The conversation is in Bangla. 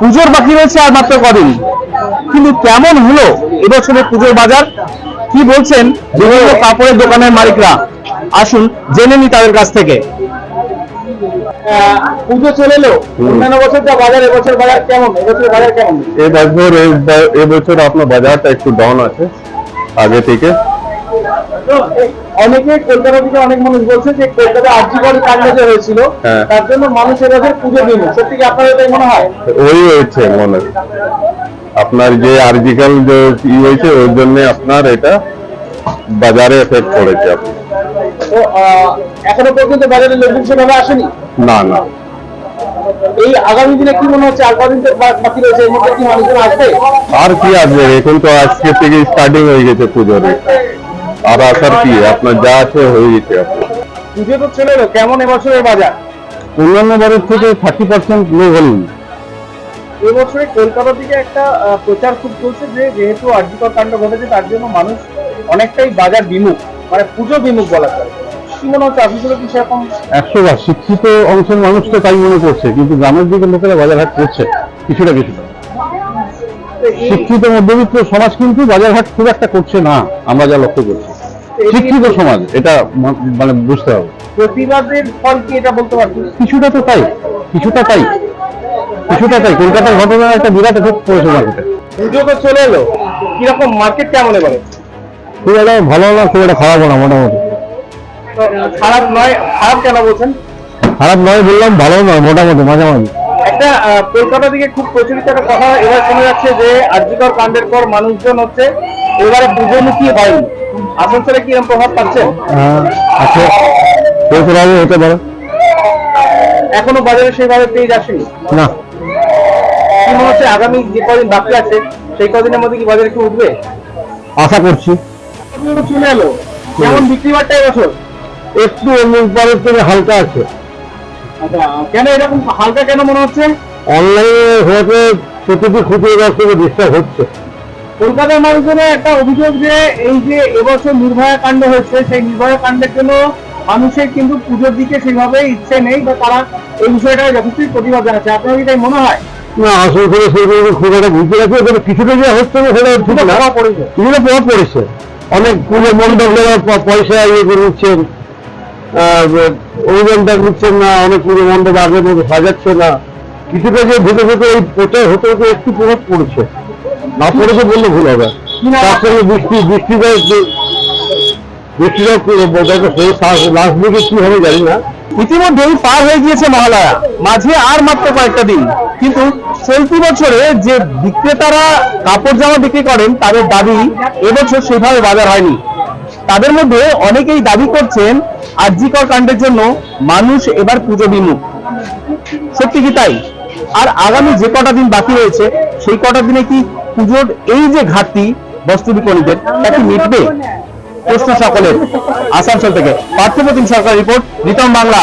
পুজোর বাকি রয়েছে আর মাত্র কদিন। কিন্তু কেমন হলো এবছরের পুজোর বাজার? কি বলছেন বিভিন্ন কাপড়ের দোকানের মালিকরা? আসুন জেনে নি তাদের কাছ থেকে। পুজো চলে এলো? অন্যান্য বছর যা বাজার এবছর বাজার কেমন? এবছর বাজার কেমন? এবছর এবছর আপনার বাজারটা একটু ডাউন আছে আগে থেকে। অনেকে কলকাতা থেকে অনেক মানুষ বলছে যে কলকাতা আর্যিকর কাণ্ড যে হয়েছিল হ্যাঁ। তার জন্য মানুষ এবছর পুজো দিন সত্যি কি আপনার এটাই মনে হয়? ওই হয়েছে মনে। আপনার যে আর্জিক্যাল যে ই হয়েছে ওই জন্য আপনার এটা বাজারে এফেক্ট করেছে আপনার। তো এখনও পর্যন্ত বাজারে লোকজন সেভাবে আসেনি? না না। এই আগামী দিনে কি মনে হচ্ছে আর কদিন বাকি রয়েছে এর মধ্যে কি মানুষজন আসবে? আর কি আসবে? এখন তো আজকে থেকে স্টার্টিং হয়ে গেছে পুজোর। আর আসার কি? আপনার যা আছে হয়ে গেছে আপনার পুজো তো চলে এলো কেমন এবছরের বাজার? অন্যান্য বারের থেকে থার্টি পার্সেন্ট লো ভলিউম। এবছরে কলকাতা থেকে একটা প্রচার খুব চলছে যে যেহেতু আর্যিকর কাণ্ড ঘটেছে তার জন্য মানুষ অনেকটাই বাজার বিমুখ মানে পুজো বিমুখ বলা যায়। কি মনে হচ্ছে আপনাদের কি সেরকম? একশো বার। শিক্ষিত অংশের মানুষ তো তাই মনে করছে কিন্তু গ্রামের দিকে লোকেরা বাজার হাট করছে কিছুটা কিছুটা। শিক্ষিত মধ্যবিত্ত সমাজ কিন্তু বাজার হাট খুব একটা করছে না আমরা যা লক্ষ্য করছি। শিক্ষিত সমাজ এটা মানে বুঝতে হবে। প্রতিবাদের ফল কি এটা বলতে পারছি কিছুটা তো তাই কিছুটা তাই কিছুটা তাই। কলকাতার ঘটনা একটা বিরাট এফেক্ট পড়েছে মার্কেটে পুজো তো চলে এলো। কীরকম মার্কেট কেমন এবারে? খুব একটা ভালো না খুব একটা খারাপ না মোটামুটি। খারাপ নয় খারাপ কেন বলছেন? খারাপ নয় বললাম ভালো নয় মোটামুটি মাঝামাঝি একটা কলকাতা থেকে খুব প্রচলিত একটা কথা এবার শোনা যাচ্ছে যে আর্যিকর কাণ্ডের পর মানুষজন হচ্ছে এবারে পুজোমুখী হয়নি। আসানসোলে কি প্রভাব পাচ্ছে? আছে। হতে পারে। এখনও বাজারে পেয়ে আসেনি না। কি মনে হচ্ছে আগামী যে কদিন বাকি আছে সেই কদিনের মধ্যে কি বাজারে কি উঠবে? আশা করছি। চলে এলো। কেমন বিক্রি বাট্টা এবছর? একটু অন্য পরের থেকে হালকা আছে। আচ্ছা কেন এরকম হালকা কেন মনে হচ্ছে? অনলাইনে হয়তো প্রতিটি খুঁটিয়ে থেকে ডিস্টার্ব হচ্ছে। কলকাতার মানুষজনের একটা অভিযোগ যে এই যে এবছর নির্ভয়া কাণ্ড হয়েছে সেই নির্ভয়া কাণ্ডের জন্য মানুষের কিন্তু পুজোর দিকে সেইভাবে ইচ্ছে নেই বা তারা এই বিষয়টা যথেষ্টই প্রতিবাদ জানাচ্ছে। আপনার কি তাই মনে হয়? না আসল করে সেগুলো খুব একটা বুঝতে পারছি তবে কিছুটা যে হচ্ছে না সেটা ঠিক না। পড়েছে। কিছুটা প্রভাব পড়েছে। অনেক পুজো মণ্ডপ পয়সা ইয়ে করে নিচ্ছেন অনুদানটা নিচ্ছেন না অনেক পুজো মণ্ডপ আগের মতো সাজাচ্ছে না। কিছুটা যে ভেতরে ভেতরে এই প্রচার হতে হতে একটু প্রভাব পড়েছে। না পড়েছে বললে ভুল হবে। তার সঙ্গে বৃষ্টি বৃষ্টিটা একটু। বৃষ্টিটা লাস্ট দিকে কি হবে জানি না। ইতিমধ্যেই পার হয়ে গিয়েছে মহালয়া। মাঝে আর মাত্র কয়েকটা দিন। কিন্তু চলতি বছরে যে বিক্রেতারা কাপড় জামা বিক্রি করেন তাদের দাবি এবছর সেভাবে বাজার হয়নি। তাদের মধ্যে অনেকেই দাবি করছেন আর্যিকর কাণ্ডের জন্য মানুষ এবার পুজো বিমুখ। সত্যি কি তাই? আর আগামী যে কটা দিন বাকি রয়েছে সেই কটা দিনে কি পুজোর এই যে ঘাটতি বস্তু বিপণীদের তা কি মিটবে? প্রশ্ন সকলের। আসানসোল থেকে পার্থপ্রতিম সরকার রিপোর্ট নিতম বাংলা।